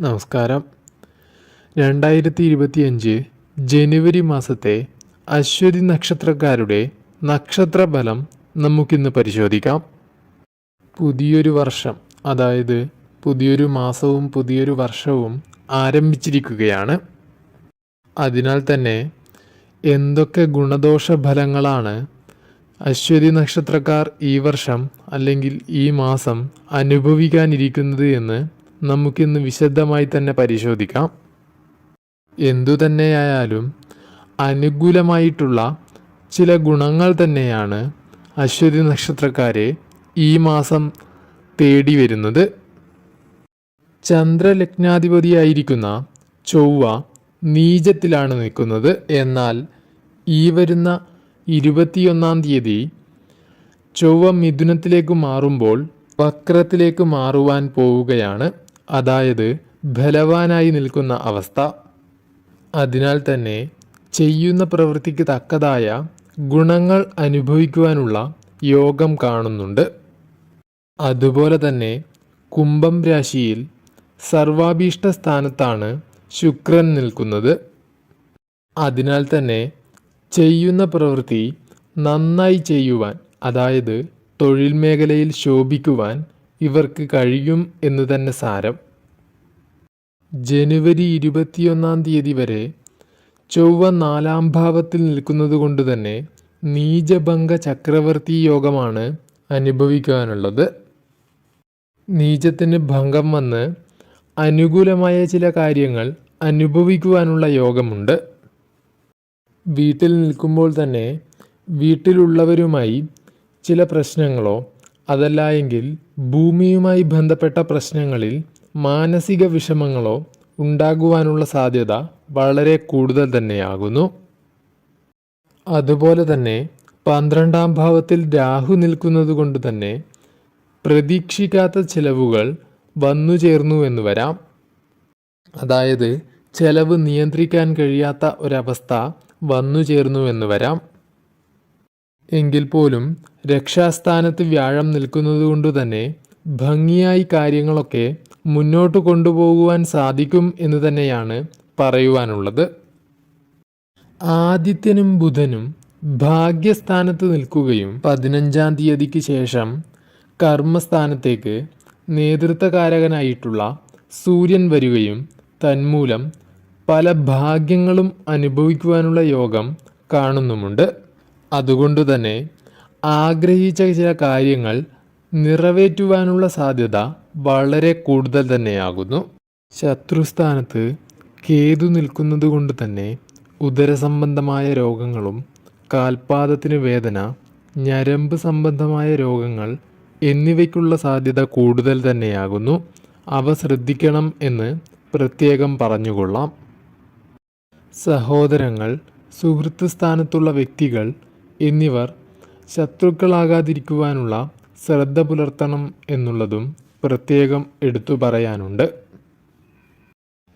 നമസ്കാരം. രണ്ടായിരത്തി ഇരുപത്തിയഞ്ച് ജനുവരി മാസത്തെ അശ്വതി നക്ഷത്രക്കാരുടെ നക്ഷത്രഫലം നമുക്കിന്ന് പരിശോധിക്കാം. പുതിയൊരു വർഷം അതായത് പുതിയൊരു മാസവും പുതിയൊരു വർഷവും ആരംഭിച്ചിരിക്കുകയാണ്. അതിനാൽ തന്നെ എന്തൊക്കെ ഗുണദോഷ ഫലങ്ങളാണ് അശ്വതി നക്ഷത്രക്കാർ ഈ വർഷം അല്ലെങ്കിൽ ഈ മാസം അനുഭവിക്കാനിരിക്കുന്നത് എന്ന് നമുക്കിന്ന് വിശദമായി തന്നെ പരിശോധിക്കാം. എന്തുതന്നെയായാലും അനുകൂലമായിട്ടുള്ള ചില ഗുണങ്ങൾ തന്നെയാണ് അശ്വതി നക്ഷത്രക്കാരെ ഈ മാസം തേടി വരുന്നത് ചന്ദ്രലഗ്നാധിപതിയായിരിക്കുന്ന ചൊവ്വ നീചത്തിലാണ് നിൽക്കുന്നത്. എന്നാൽ ഈ വരുന്ന ഇരുപത്തിയൊന്നാം തീയതി ചൊവ്വ മിഥുനത്തിലേക്ക് മാറുമ്പോൾ വക്രത്തിലേക്ക് മാറുവാൻ പോവുകയാണ്. അതായത് ബലവാനായി നിൽക്കുന്ന അവസ്ഥ. അതിനാൽ തന്നെ ചെയ്യുന്ന പ്രവൃത്തിക്ക് തക്കതായ ഗുണങ്ങൾ അനുഭവിക്കുവാനുള്ള യോഗം കാണുന്നുണ്ട്. അതുപോലെ തന്നെ കുംഭം രാശിയിൽ സർവാഭീഷ്ട സ്ഥാനത്താണ് ശുക്രൻ നിൽക്കുന്നത്. അതിനാൽ തന്നെ ചെയ്യുന്ന പ്രവൃത്തി നന്നായി ചെയ്യുവാൻ അതായത് തൊഴിൽ മേഖലയിൽ ശോഭിക്കുവാൻ ഇവർക്ക് കഴിയും എന്ന് തന്നെ സാരം. ജനുവരി ഇരുപത്തിയൊന്നാം തീയതി വരെ ചൊവ്വ നാലാം ഭാവത്തിൽ നിൽക്കുന്നത് കൊണ്ട് തന്നെ നീചഭംഗ ചക്രവർത്തി യോഗമാണ് അനുഭവിക്കാനുള്ളത്. നീചത്തിന് ഭംഗം വന്ന് അനുകൂലമായ ചില കാര്യങ്ങൾ അനുഭവിക്കുവാനുള്ള യോഗമുണ്ട്. വീട്ടിൽ നിൽക്കുമ്പോൾ തന്നെ വീട്ടിലുള്ളവരുമായി ചില പ്രശ്നങ്ങളോ അതല്ല എങ്കിൽ ഭൂമിയുമായി ബന്ധപ്പെട്ട പ്രശ്നങ്ങളിൽ മാനസിക വിഷമങ്ങളോ ഉണ്ടാകുവാനുള്ള സാധ്യത വളരെ കൂടുതൽ തന്നെയാകുന്നു. അതുപോലെ തന്നെ പന്ത്രണ്ടാം ഭാവത്തിൽ രാഹു നിൽക്കുന്നത് കൊണ്ട് തന്നെ പ്രതീക്ഷിക്കാത്ത ചിലവുകൾ വന്നു ചേർന്നു എന്ന് വരാം. അതായത് ചെലവ് നിയന്ത്രിക്കാൻ കഴിയാത്ത ഒരവസ്ഥ വന്നു ചേർന്നു എന്ന് വരാം. എങ്കിൽ പോലും രക്ഷാസ്ഥാനത്ത് വ്യാഴം നിൽക്കുന്നതുകൊണ്ട് തന്നെ ഭംഗിയായി കാര്യങ്ങളൊക്കെ മുന്നോട്ട് കൊണ്ടുപോകുവാൻ സാധിക്കും എന്ന് തന്നെയാണ് പറയുവാനുള്ളത്. ആദിത്യനും ബുധനും ഭാഗ്യസ്ഥാനത്ത് നിൽക്കുകയും പതിനഞ്ചാം തീയതിക്ക് ശേഷം കർമ്മസ്ഥാനത്തേക്ക് നേതൃത്വകാരകനായിട്ടുള്ള സൂര്യൻ വരികയും തന്മൂലം പല ഭാഗ്യങ്ങളും അനുഭവിക്കുവാനുള്ള യോഗം കാണുന്നുമുണ്ട്. അതുകൊണ്ട് തന്നെ ആഗ്രഹിച്ച ചില കാര്യങ്ങൾ നിറവേറ്റുവാനുള്ള സാധ്യത വളരെ കൂടുതൽ തന്നെയാകുന്നു. ശത്രുസ്ഥാനത്ത് കേതു നിൽക്കുന്നത് കൊണ്ട് തന്നെ ഉദരസംബന്ധമായ രോഗങ്ങളും കാൽപാദത്തിന് വേദന ഞരമ്പ് സംബന്ധമായ രോഗങ്ങൾ എന്നിവയ്ക്കുള്ള സാധ്യത കൂടുതൽ തന്നെയാകുന്നു. അവ ശ്രദ്ധിക്കണം എന്ന് പ്രത്യേകം പറഞ്ഞുകൊള്ളാം. സഹോദരങ്ങൾ സുഹൃത്ത് സ്ഥാനത്തുള്ള വ്യക്തികൾ എന്നിവർ ശത്രുക്കളാകാതിരിക്കുവാനുള്ള ശ്രദ്ധ പുലർത്തണം എന്നുള്ളതും പ്രത്യേകം എടുത്തു പറയാനുണ്ട്.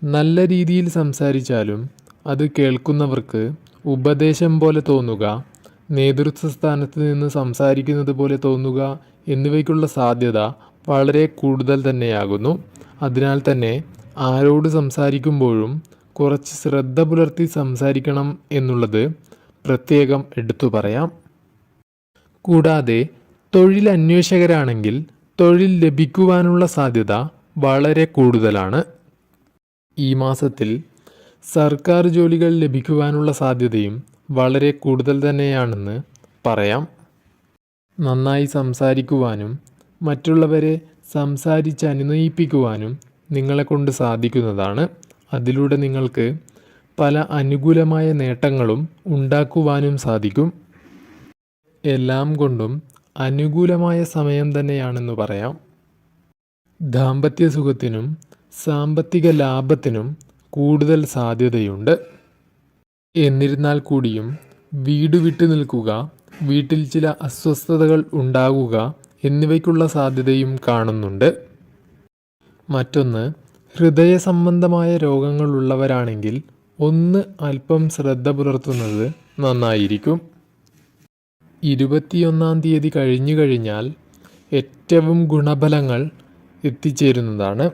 നല്ല രീതിയിൽ സംസാരിച്ചാലും അത് കേൾക്കുന്നവർക്ക് ഉപദേശം പോലെ തോന്നുക നേതൃത്വ സ്ഥാനത്ത് നിന്ന് സംസാരിക്കുന്നത് പോലെ തോന്നുക എന്നിവയ്ക്കുള്ള സാധ്യത വളരെ കൂടുതൽ തന്നെയാകുന്നു. അതിനാൽ തന്നെ ആരോട് സംസാരിക്കുമ്പോഴും കുറച്ച് ശ്രദ്ധ പുലർത്തി സംസാരിക്കണം എന്നുള്ളത് പ്രത്യേകം എടുത്തു പറയാം. കൂടാതെ തൊഴിലന്വേഷകരാണെങ്കിൽ തൊഴിൽ ലഭിക്കുവാനുള്ള സാധ്യത വളരെ കൂടുതലാണ്. ഈ മാസത്തിൽ സർക്കാർ ജോലികൾ ലഭിക്കുവാനുള്ള സാധ്യതയും വളരെ കൂടുതൽ തന്നെയാണെന്ന് പറയാം. നന്നായി സംസാരിക്കുവാനും മറ്റുള്ളവരെ സംസാരിച്ച് അനുനയിപ്പിക്കുവാനും നിങ്ങളെ കൊണ്ട് സാധിക്കുന്നതാണ്. അതിലൂടെ നിങ്ങൾക്ക് പല അനുകൂലമായ നേട്ടങ്ങളും ഉണ്ടാക്കുവാനും സാധിക്കും. എല്ലാം കൊണ്ടും അനുകൂലമായ സമയം തന്നെയാണെന്ന് പറയാം. ദാമ്പത്യ സുഖത്തിനും സാമ്പത്തിക ലാഭത്തിനും കൂടുതൽ സാധ്യതയുണ്ട്. എന്നിരുന്നാൽ കൂടിയും വീട് വിട്ടു നിൽക്കുക വീട്ടിൽ ചില അസ്വസ്ഥതകൾ ഉണ്ടാകുക എന്നിവയ്ക്കുള്ള സാധ്യതയും കാണുന്നുണ്ട്. മറ്റൊന്ന് ഹൃദയ സംബന്ധമായ രോഗങ്ങളുള്ളവരാണെങ്കിൽ ഒന്ന് അല്പം ശ്രദ്ധ പുലർത്തുന്നത് നന്നായിരിക്കും. ഇരുപത്തിയൊന്നാം തീയതി കഴിഞ്ഞു കഴിഞ്ഞാൽ ഏറ്റവും ഗുണഫലങ്ങൾ എത്തിച്ചേരുന്നതാണ്.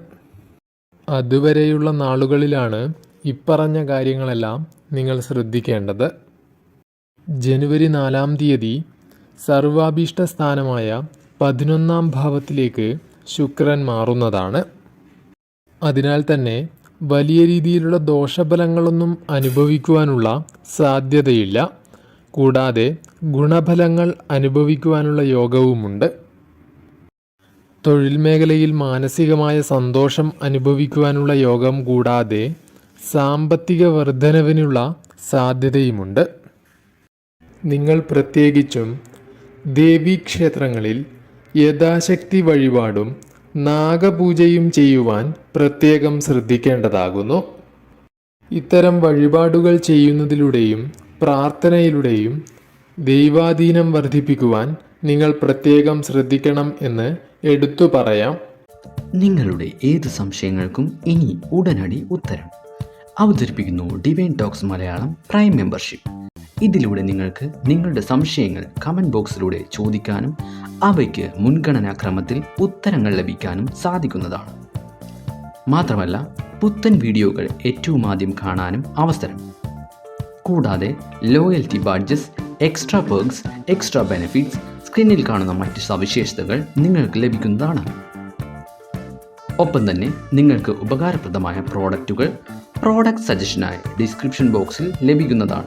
അതുവരെയുള്ള നാളുകളിലാണ് ഇപ്പറഞ്ഞ കാര്യങ്ങളെല്ലാം നിങ്ങൾ ശ്രദ്ധിക്കേണ്ടത്. ജനുവരി നാലാം തീയതി സർവാഭീഷ്ട സ്ഥാനമായ പതിനൊന്നാം ഭാവത്തിലേക്ക് ശുക്രൻ മാറുന്നതാണ്. അതിനാൽ തന്നെ വലിയ രീതിയിലുള്ള ദോഷഫലങ്ങളൊന്നും അനുഭവിക്കുവാനുള്ള സാധ്യതയില്ല. കൂടാതെ ഗുണഫലങ്ങൾ അനുഭവിക്കുവാനുള്ള യോഗവുമുണ്ട്. തൊഴിൽ മേഖലയിൽ മാനസികമായ സന്തോഷം അനുഭവിക്കുവാനുള്ള യോഗം കൂടാതെ സാമ്പത്തിക വർധനവിനുള്ള സാധ്യതയുമുണ്ട്. നിങ്ങൾ പ്രത്യേകിച്ചും ദേവീക്ഷേത്രങ്ങളിൽ യഥാശക്തി വഴിപാടും നാഗപൂജയും ചെയ്യുവാൻ പ്രത്യേകം ശ്രദ്ധിക്കേണ്ടതാകുന്നു. ഇത്തരം വഴിപാടുകൾ ചെയ്യുന്നതിലൂടെയും പ്രാർത്ഥനയിലൂടെയും ദൈവാധീനം വർദ്ധിപ്പിക്കുവാൻ നിങ്ങൾ പ്രത്യേകം ശ്രദ്ധിക്കണം എന്ന് എടുത്തു പറയാം. നിങ്ങളുടെ ഏത് സംശയങ്ങൾക്കും ഇനി ഉടനടി ഉത്തരം. അവതരിപ്പിക്കുന്നു divine talks Malayalam prime membership ഇതിലൂടെ നിങ്ങൾക്ക് നിങ്ങളുടെ സംശയങ്ങൾ കമന്റ് ബോക്സിലൂടെ ചോദിക്കാനും അവയ്ക്ക് മുൻഗണനാക്രമത്തിൽ ഉത്തരങ്ങൾ ലഭിക്കാനും സാധിക്കുന്നതാണ്. മാത്രമല്ല പുത്തൻ വീഡിയോകൾ ഏറ്റവും ആദ്യം കാണാനും അവസരം. കൂടാതെ loyalty badges extra perks extra benefits സ്ക്രീനിൽ കാണുന്ന മറ്റ് സവിശേഷതകൾ നിങ്ങൾക്ക് ലഭിക്കുന്നതാണ്. ഒപ്പം തന്നെ നിങ്ങൾക്ക് ഉപകാരപ്രദമായ പ്രോഡക്റ്റുകൾ പ്രോഡക്റ്റ് സജഷനായി ഡിസ്ക്രിപ്ഷൻ ബോക്സിൽ ലഭിക്കുന്നതാണ്.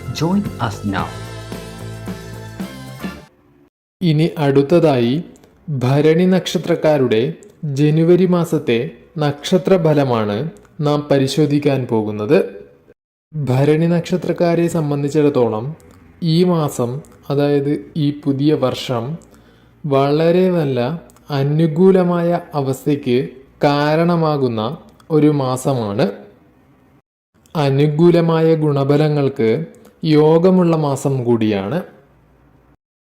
ജോയിൻ അസ് നൗ ഇനി അടുത്തതായി ഭരണി നക്ഷത്രക്കാരുടെ ജനുവരി മാസത്തെ നക്ഷത്രഫലമാണ് നാം പരിശോധിക്കാൻ പോകുന്നത്. ഭരണി നക്ഷത്രക്കാരെ സംബന്ധിച്ചിടത്തോളം ഈ മാസം അതായത് ഈ പുതിയ വർഷം വളരെ നല്ല അനുകൂലമായ അവസ്ഥയ്ക്ക് കാരണമാകുന്ന ഒരു മാസമാണ്. അനുകൂലമായ ഗുണഫലങ്ങൾക്ക് യോഗമുള്ള മാസം കൂടിയാണ്.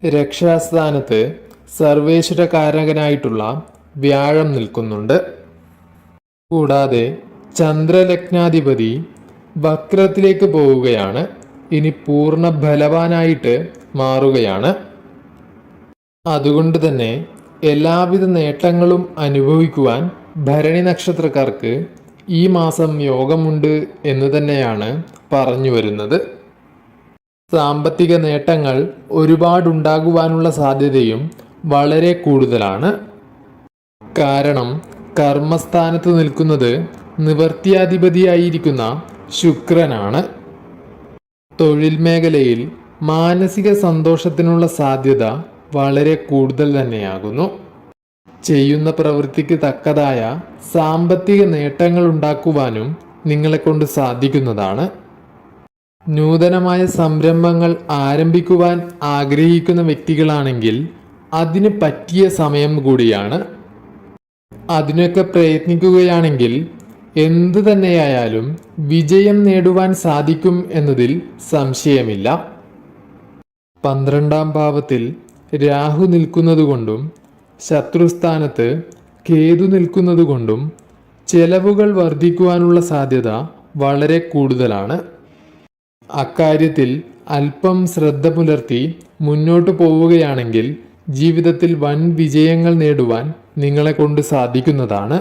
രക്ഷാസ്ഥാനത്ത് സർവേശ്വരകാരകനായിട്ടുള്ള വ്യാഴം നിൽക്കുന്നുണ്ട്. കൂടാതെ ചന്ദ്രലഗ്നാധിപതി വക്രത്തിലേക്ക് പോവുകയാണ്. ഇനി പൂർണ ബലവാനായിട്ട് മാറുകയാണ്. അതുകൊണ്ട് തന്നെ എല്ലാവിധ നേട്ടങ്ങളും അനുഭവിക്കുവാൻ ഭരണി നക്ഷത്രക്കാർക്ക് ഈ മാസം യോഗമുണ്ട് എന്ന് തന്നെയാണ് പറഞ്ഞു വരുന്നത്. സാമ്പത്തിക നേട്ടങ്ങൾ ഒരുപാടുണ്ടാകുവാനുള്ള സാധ്യതയും വളരെ കൂടുതലാണ്. കാരണം കർമ്മസ്ഥാനത്ത് നിൽക്കുന്നത് നിവർത്തിയാധിപതിയായിരിക്കുന്ന ശുക്രനാണ്. തൊഴിൽ മേഖലയിൽ മാനസിക സന്തോഷത്തിനുള്ള സാധ്യത വളരെ കൂടുതൽ തന്നെയാകുന്നു. ചെയ്യുന്ന പ്രവൃത്തിക്ക് തക്കതായ സാമ്പത്തിക നേട്ടങ്ങൾ ഉണ്ടാക്കുവാനും നിങ്ങളെ കൊണ്ട് സാധിക്കുന്നതാണ്. നൂതനമായ സംരംഭങ്ങൾ ആരംഭിക്കുവാൻ ആഗ്രഹിക്കുന്ന വ്യക്തികളാണെങ്കിൽ അതിന് പറ്റിയ സമയം കൂടിയാണ്. അതിനൊക്കെ പ്രയത്നിക്കുകയാണെങ്കിൽ എന്തു തന്നെയായാലും വിജയം നേടുവാൻ സാധിക്കും എന്നതിൽ സംശയമില്ല. പന്ത്രണ്ടാം ഭാവത്തിൽ രാഹു നിൽക്കുന്നതുകൊണ്ടും ശത്രുസ്ഥാനത്ത് കേതു നിൽക്കുന്നതുകൊണ്ടും ചെലവുകൾ വർദ്ധിക്കുവാനുള്ള സാധ്യത വളരെ കൂടുതലാണ്. അക്കാര്യത്തിൽ അല്പം ശ്രദ്ധ പുലർത്തി മുന്നോട്ടു പോവുകയാണെങ്കിൽ ജീവിതത്തിൽ വൻ വിജയങ്ങൾ നേടുവാൻ നിങ്ങളെ കൊണ്ട് സാധിക്കുന്നതാണ്.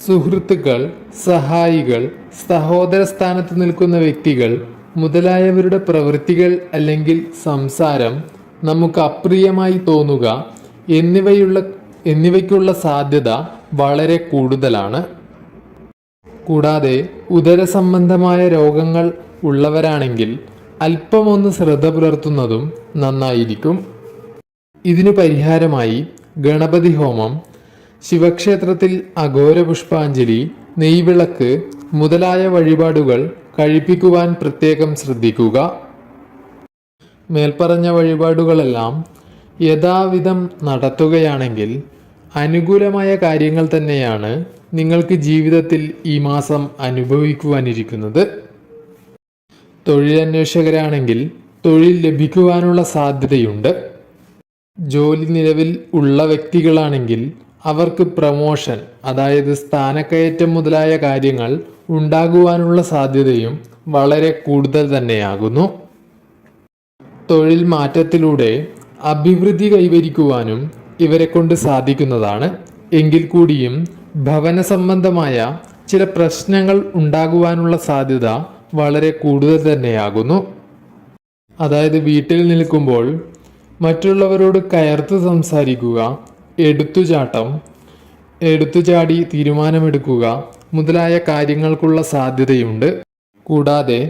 സുഹൃത്തുക്കൾ സഹായികൾ സഹോദര സ്ഥാനത്ത് നിൽക്കുന്ന വ്യക്തികൾ മുതലായവരുടെ പ്രവൃത്തികൾ അല്ലെങ്കിൽ സംസാരം നമുക്ക് അപ്രിയമായി തോന്നുക എന്നിവയുള്ള എന്നിവയ്ക്കുള്ള സാധ്യത വളരെ കൂടുതലാണ്. കൂടാതെ ഉദരസംബന്ധമായ രോഗങ്ങൾ ഉള്ളവരാണെങ്കിൽ അല്പമൊന്ന് ശ്രദ്ധ പുലർത്തുന്നതും നന്നായിരിക്കും. ഇതിനു പരിഹാരമായി ഗണപതി ഹോമം ശിവക്ഷേത്രത്തിൽ അഘോര പുഷ്പാഞ്ജലി നെയ്വിളക്ക് മുതലായ വഴിപാടുകൾ കഴിപ്പിക്കുവാൻ പ്രത്യേകം ശ്രദ്ധിക്കുക. മേൽപ്പറഞ്ഞ വഴിപാടുകളെല്ലാം യഥാവിധം നടത്തുകയാണെങ്കിൽ അനുകൂലമായ കാര്യങ്ങൾ തന്നെയാണ് നിങ്ങൾക്ക് ജീവിതത്തിൽ ഈ മാസം അനുഭവിക്കുവാനിരിക്കുന്നത്. തൊഴിലന്വേഷകരാണെങ്കിൽ തൊഴിൽ ലഭിക്കുവാനുള്ള സാധ്യതയുണ്ട്. ജോലി നിലവിൽ ഉള്ള വ്യക്തികളാണെങ്കിൽ അവർക്ക് പ്രമോഷൻ അതായത് സ്ഥാനക്കയറ്റം മുതലായ കാര്യങ്ങൾ ഉണ്ടാകുവാനുള്ള സാധ്യതയും വളരെ കൂടുതൽ തന്നെയാകുന്നു. തൊഴിൽ മാറ്റത്തിലൂടെ അഭിവൃദ്ധി കൈവരിക്കുവാനും ഇവരെ കൊണ്ട് സാധിക്കുന്നതാണ്. എങ്കിൽ കൂടിയും ഭവന സംബന്ധമായ ചില പ്രശ്നങ്ങൾ ഉണ്ടാകുവാനുള്ള സാധ്യത വളരെ കൂടുതൽ തന്നെയാകുന്നു. അതായത് വീട്ടിൽ നിൽക്കുമ്പോൾ മറ്റുള്ളവരോട് കയർത്ത് സംസാരിക്കുക എടുത്തുചാട്ടം എടുത്തുചാടി തീരുമാനമെടുക്കുക മുതലായ കാര്യങ്ങൾക്കുള്ള സാധ്യതയുണ്ട്. കൂടാതെ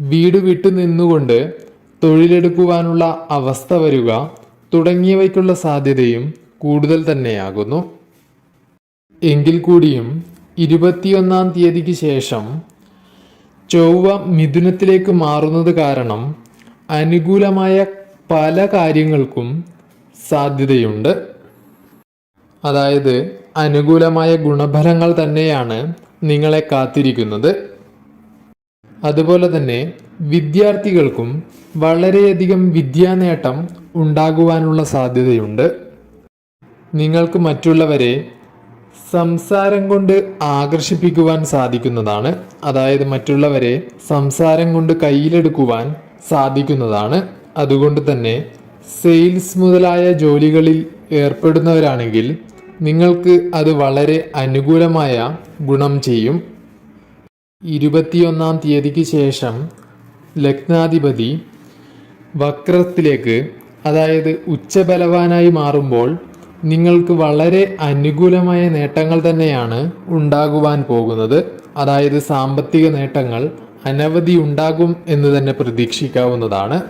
വീട് വിട്ടു നിന്നുകൊണ്ട് തൊഴിലെടുക്കുവാനുള്ള അവസ്ഥ വരിക തുടങ്ങിയവയ്ക്കുള്ള സാധ്യതയും കൂടുതൽ തന്നെയാകുന്നു. എങ്കിൽ കൂടിയും ഇരുപത്തിയൊന്നാം തീയതിക്ക് ശേഷം ചൊവ്വ മിഥുനത്തിലേക്ക് മാറുന്നത് കാരണം അനുകൂലമായ പല കാര്യങ്ങൾക്കും സാധ്യതയുണ്ട്. അതായത് അനുകൂലമായ ഗുണഫലങ്ങൾ തന്നെയാണ് നിങ്ങളെ കാത്തിരിക്കുന്നത്. അതുപോലെ തന്നെ വിദ്യാർത്ഥികൾക്കും വളരെയധികം വിദ്യാനേട്ടം ഉണ്ടാകുവാനുള്ള സാധ്യതയുണ്ട്. നിങ്ങൾക്ക് മറ്റുള്ളവരെ സംസാരം കൊണ്ട് ആകർഷിപ്പിക്കുവാൻ സാധിക്കുന്നതാണ്. അതായത് മറ്റുള്ളവരെ സംസാരം കൊണ്ട് കയ്യിലെടുക്കുവാൻ സാധിക്കുന്നതാണ്. അതുകൊണ്ട് തന്നെ സെയിൽസ് മുതലായ ജോലികളിൽ ഏർപ്പെടുന്നവരാണെങ്കിൽ നിങ്ങൾക്ക് അത് വളരെ അനുകൂലമായ ഗുണം ചെയ്യും. ഇരുപത്തിയൊന്നാം തീയതിക്ക് ശേഷം ലഗ്നാധിപതി വക്രത്തിലേക്ക് അതായത് ഉച്ചബലവാനായി മാറുമ്പോൾ നിങ്ങൾക്ക് വളരെ അനുകൂലമായ നേട്ടങ്ങൾ തന്നെയാണ് ഉണ്ടാകുവാൻ പോകുന്നത്. അതായത് സാമ്പത്തിക നേട്ടങ്ങൾ അനവധി ഉണ്ടാകും എന്ന് തന്നെ പ്രതീക്ഷിക്കാവുന്നതാണ്.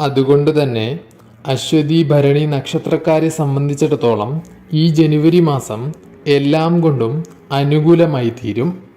അതുകൊണ്ട് തന്നെ അശ്വതി ഭരണി നക്ഷത്രക്കാരെ സംബന്ധിച്ചിടത്തോളം ഈ ജനുവരി മാസം എല്ലാം കൊണ്ടും അനുകൂലമായി തീരും